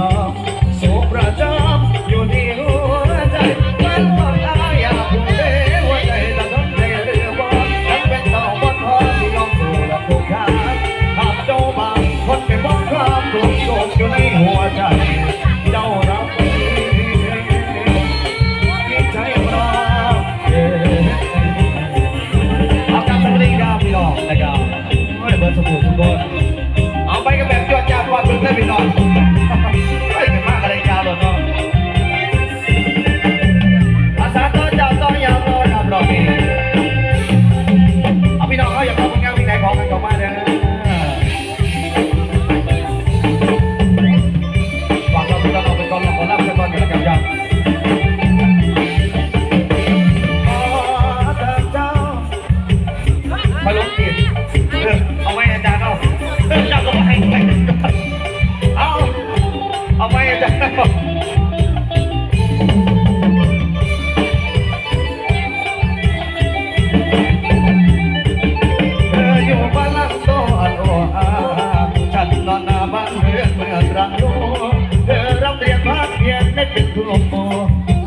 Oh. ดัมาลงจิตเาไว้อาจาย์เอาเจ้าก็เอาเอาไว้อา Oh.